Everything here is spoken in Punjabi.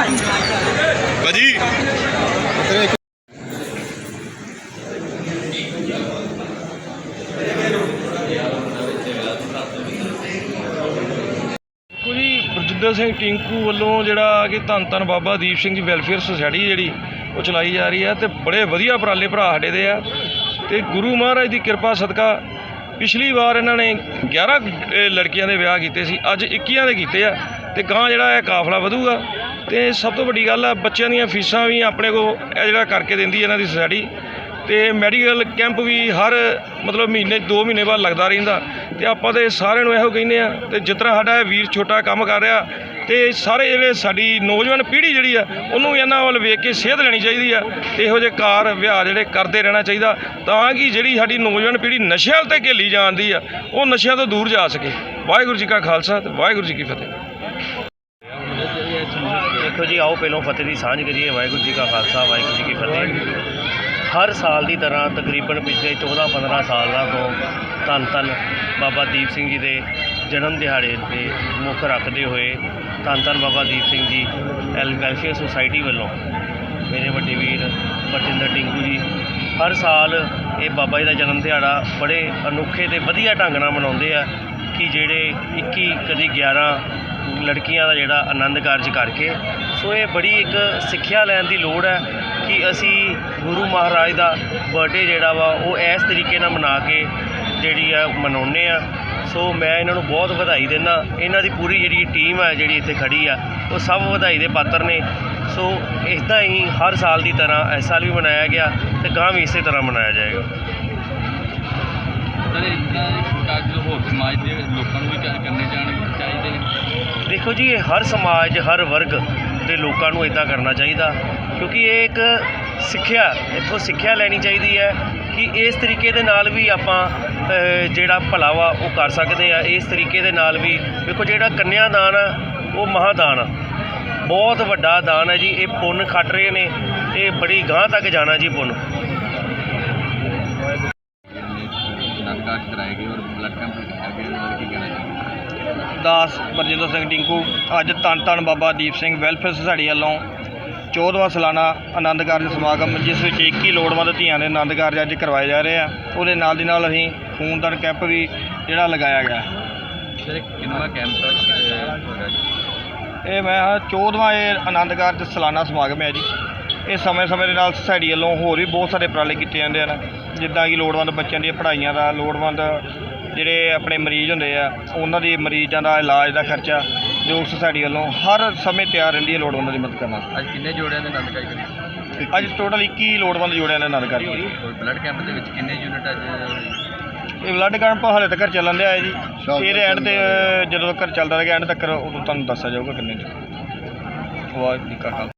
ਭਾਜੀ। ਕੁਰੀ ਬਰਜਿੰਦਰ ਸਿੰਘ ਟਿੰਕੂ ਵੱਲੋਂ ਜਿਹੜਾ ਕਿ ਧੰਨ ਧੰਨ ਬਾਬਾ ਦੀਪ ਸਿੰਘ ਜੀ ਵੈਲਫੇਅਰ ਸੁਸਾਇਟੀ ਜਿਹੜੀ ਉਹ ਚਲਾਈ ਜਾ ਰਹੀ ਹੈ ਤੇ ਬੜੇ ਵਧੀਆ ਉਪਰਾਲੇ ਭਰਾ ਸਾਡੇ ਦੇ ਆ। ਤੇ ਗੁਰੂ ਮਹਾਰਾਜ ਦੀ ਕਿਰਪਾ ਸਦਕਾ ਪਿਛਲੀ ਵਾਰ ਇਹਨਾਂ ਨੇ 11 ਲੜਕੀਆਂ ਦੇ ਵਿਆਹ ਕੀਤੇ ਸੀ, ਅੱਜ 21 ਦੇ ਕੀਤੇ ਆ ਤੇ ਗਾਂ ਜਿਹੜਾ ਇਹ ਕਾਫਲਾ ਵਧੂਗਾ। ਤੇ ਸਭ ਤੋਂ ਵੱਡੀ ਗੱਲ ਆ, ਬੱਚਿਆਂ ਦੀਆਂ ਫੀਸਾਂ ਵੀ ਆਪਣੇ ਕੋ ਇਹ ਜਿਹੜਾ ਕਰਕੇ ਦਿੰਦੀ ਇਹਨਾਂ ਦੀ ਸੋਸਾਇਟੀ ਤੇ ਮੈਡੀਕਲ ਕੈਂਪ ਵੀ ਹਰ ਮਤਲਬ ਮਹੀਨੇ 2 ਮਹੀਨੇ ਬਾਅਦ ਲੱਗਦਾ ਰਹਿੰਦਾ। ਤੇ ਆਪਾਂ ਤੇ ਸਾਰਿਆਂ ਨੂੰ ਇਹੋ ਕਹਿੰਦੇ ਆ, ਤੇ ਜਿਸ ਤਰ੍ਹਾਂ ਸਾਡਾ ਇਹ ਵੀਰ ਛੋਟਾ ਕੰਮ ਕਰ ਰਿਹਾ, ਤੇ ਸਾਰੇ ਜਿਹੜੇ ਸਾਡੀ ਨੌਜਵਾਨ ਪੀੜ੍ਹੀ ਜਿਹੜੀ ਆ, ਉਹਨੂੰ ਵੀ ਇਹਨਾਂ ਵੱਲ ਵੇਖ ਕੇ ਸੇਧ ਲੈਣੀ ਚਾਹੀਦੀ ਆ, ਤੇ ਇਹੋ ਜਿਹੇ ਕਾਰ ਵਿਹਾਰ ਜਿਹੜੇ ਕਰਦੇ ਰਹਿਣਾ ਚਾਹੀਦਾ, ਤਾਂ ਕਿ ਜਿਹੜੀ ਸਾਡੀ ਨੌਜਵਾਨ ਪੀੜ੍ਹੀ ਨਸ਼ਿਆਂ ਤੇ ਘੇਲੀ ਜਾਂਦੀ ਆ, ਉਹ ਨਸ਼ਿਆਂ ਤੋਂ ਦੂਰ ਜਾ ਸਕੇ। ਵਾਹਿਗੁਰੂ ਜੀ ਕਾ ਖਾਲਸਾ ਤੇ ਵਾਹਿਗੁਰੂ ਜੀ ਕੀ ਫਤਿਹ। ਦੇਖੋ ਜੀ, ਆਓ ਪਹਿਲੋਂ ਫਤਿਹ ਦੀ ਸਾਂਝ ਕਰੀਏ। ਵਾਹਿਗੁਰੂ ਜੀ ਕਾ ਖਾਲਸਾ, ਵਾਹਿਗੁਰੂ ਜੀ ਕੀ ਫਤਿਹ। ਹਰ ਸਾਲ ਦੀ ਤਰ੍ਹਾਂ ਤਕਰੀਬਨ ਪਿਛਲੇ 14-15 ਸਾਲਾਂ ਤੋਂ ਧੰਨ ਧੰਨ ਬਾਬਾ ਦੀਪ ਸਿੰਘ ਜੀ ਦੇ ਜਨਮ ਦਿਹਾੜੇ ਤੇ ਮੁੱਖ ਰੱਖਦੇ ਹੋਏ ਧੰਨ ਧੰਨ Baba Deep Singh ji, L welfare society ਵੱਲੋਂ ਮੇਰੇ ਵੱਡੇ ਵੀਰ ਬਰਜਿੰਦਰ ਟਿੰਕੂ ਜੀ, ਹਰ ਸਾਲ ਇਹ ਬਾਬਾ ਜੀ ਦਾ ਜਨਮ ਦਿਹਾੜਾ ਬੜੇ ਅਨੋਖੇ ਤੇ ਵਧੀਆ ਢੰਗ ਨਾਲ ਮਨਾਉਂਦੇ ਆ ਕਿ ਜਿਹੜੇ 21 ਕਦੀ 11 ਲੜਕੀਆਂ ਦਾ ਜਿਹੜਾ ਆਨੰਦ ਕਾਰਜ ਕਰਕੇ ਸੋ ਇਹ ਬੜੀ ਇੱਕ ਸਿੱਖਿਆ ਲੈਣ ਦੀ ਲੋੜ ਹੈ ਕਿ ਅਸੀਂ ਗੁਰੂ ਮਹਾਰਾਜ ਦਾ ਬਰਥਡੇ ਜਿਹੜਾ ਵਾ ਉਹ ਇਸ ਤਰੀਕੇ ਨਾਲ ਮਨਾ ਕੇ ਜਿਹੜੀ ਆ ਮਨਾਉਂਦੇ ਆ। ਸੋ ਮੈਂ ਇਹਨਾਂ ਨੂੰ ਬਹੁਤ ਵਧਾਈ ਦਿੰਦਾ। ਇਹਨਾਂ ਦੀ ਪੂਰੀ ਜਿਹੜੀ ਟੀਮ ਹੈ ਜਿਹੜੀ ਇੱਥੇ ਖੜੀ ਆ ਉਹ ਸਭ ਵਧਾਈ ਦੇ ਪਾਤਰ ਨੇ। ਸੋ ਇਦਾਂ ਹੀ ਹਰ ਸਾਲ ਦੀ ਤਰ੍ਹਾਂ ਇਸ ਸਾਲ ਵੀ ਮਨਾਇਆ ਗਿਆ ਤੇ ਗਾਂ ਵੀ ਇਸੇ ਤਰ੍ਹਾਂ ਮਨਾਇਆ ਜਾਏਗਾ। ਸਰ ਇਦਾਂ ਕਾਜ ਹੋਰ ਸਮਾਜ ਦੇ ਲੋਕਾਂ ਨੂੰ ਵੀ ਕਰ- ਕਰਨੇ ਜਾਣ ਚਾਹੀਦੇ ਨੇ। ਦੇਖੋ ਜੀ ਹਰ ਸਮਾਜ ਹਰ ਵਰਗ ਦੇ ਲੋਕਾਂ ਨੂੰ ਇਦਾਂ ਕਰਨਾ ਚਾਹੀਦਾ, ਕਿਉਂਕਿ ਇਹ ਇੱਕ ਸਿੱਖਿਆ, ਇੱਥੋਂ ਸਿੱਖਿਆ ਲੈਣੀ ਚਾਹੀਦੀ ਹੈ ਕਿ ਇਸ ਤਰੀਕੇ ਦੇ ਨਾਲ ਵੀ ਆਪਾਂ ਜਿਹੜਾ ਭਲਾ ਵਾ ਉਹ ਕਰ ਸਕਦੇ ਆ, ਇਸ ਤਰੀਕੇ ਦੇ ਨਾਲ ਵੀ, ਦੇਖੋ ਜਿਹੜਾ ਕੰਨਿਆ ਦਾਨ ਆ, ਉਹ ਮਹਾਦਾਨ ਆ। ਬਹੁਤ ਵੱਡਾ ਦਾਨ ਹੈ ਜੀ, ਇਹ ਪੁੰਨ ਖੱਟ ਰਹੇ ਨੇ, ਇਹ ਬੜੀ ਗਾਂਹ ਤੱਕ ਜਾਣਾ ਜੀ ਪੁੰਨ। ਦਾਸ ਬਰਜਿੰਦਰ ਸਿੰਘ ਟਿੰਕੂ ਅੱਜ ਧੰਨ ਧੰਨ ਬਾਬਾ ਦੀਪ ਸਿੰਘ ਵੈਲਫੇਅਰ ਸੁਸਾਇਟੀ ਵੱਲੋਂ 14ਵਾਂ ਸਾਲਾਨਾ ਆਨੰਦ ਕਾਰਜ ਸਮਾਗਮ ਜਿਸ ਵਿੱਚ 21 ਲੋੜਵੰਦ ਧੀਆਂ ਦੇ ਆਨੰਦ ਕਾਰਜ ਅੱਜ ਕਰਵਾਏ ਜਾ ਰਹੇ ਆ। ਉਹਦੇ ਨਾਲ ਦੀ ਨਾਲ ਅਸੀਂ ਖੂਨਦਾਨ ਕੈਂਪ ਵੀ ਜਿਹੜਾ ਲਗਾਇਆ ਗਿਆ। ਸਰ ਕੈਂਪ ਇਹ ਮੈਂ 14ਵਾਂ ਇਹ ਆਨੰਦ ਕਾਰਜ ਸਾਲਾਨਾ ਸਮਾਗਮ ਹੈ ਜੀ। ਇਹ ਸਮੇਂ-ਸਮੇਂ ਦੇ ਨਾਲ ਸੁਸਾਇਟੀ ਵੱਲੋਂ ਹੋਰ ਵੀ ਬਹੁਤ ਸਾਰੇ ਉਪਰਾਲੇ ਕੀਤੇ ਜਾਂਦੇ ਹਨ। ਜਿੱਦਾਂ ਕਿ ਲੋੜਵੰਦ ਬੱਚਿਆਂ ਦੀਆਂ ਪੜ੍ਹਾਈਆਂ ਦਾ ਲੋੜਵੰਦ ਜਿਹੜੇ ਆਪਣੇ ਮਰੀਜ਼ ਹੁੰਦੇ ਆ ਉਹਨਾਂ ਦੀ ਮਰੀਜ਼ਾਂ ਦਾ ਇਲਾਜ ਦਾ ਖਰਚਾ ਜੋ ਸੁਸਾਇਟੀ ਵੱਲੋਂ ਹਰ ਸਮੇਂ ਤਿਆਰ ਰਹਿੰਦੀ ਹੈ ਲੋੜਵੰਦਾਂ ਦੀ ਮਦਦ ਕਰਨ ਅੱਜ ਕਿੰਨੇ ਜੋੜਿਆਂ ਦੇ ਆਨੰਦ ਕਾਜ ਕਰੀ ਅੱਜ ਟੋਟਲ 21 ਲੋੜਵੰਦ ਜੋੜਿਆਂ ਨੇ ਆਨੰਦ ਕਾਰਜ ਕੀਤੇ। ਬਲੱਡ ਕੈਂਪ ਦੇ ਵਿੱਚ ਕਿੰਨੇ ਯੂਨਿਟ ਅੱਜ ਇਹ ਬਲੱਡ ਕੈਂਪ ਹਾਲੇ ਤੱਕ ਚੱਲਣ ਦਿਆ ਹੈ ਜੀ। ਇਹਦੇ ਐਂਡ ਤੇ ਜਦੋਂ ਤੱਕ ਚੱਲਦਾ ਰਹੇਗਾ ਐਂਡ ਤੱਕ ਉਦੋਂ ਤੁਹਾਨੂੰ ਦੱਸਿਆ ਜਾਊਗਾ ਕਿੰਨੇ ਵਾਹਿਗੁਰੂ ਜੀ ਕਾ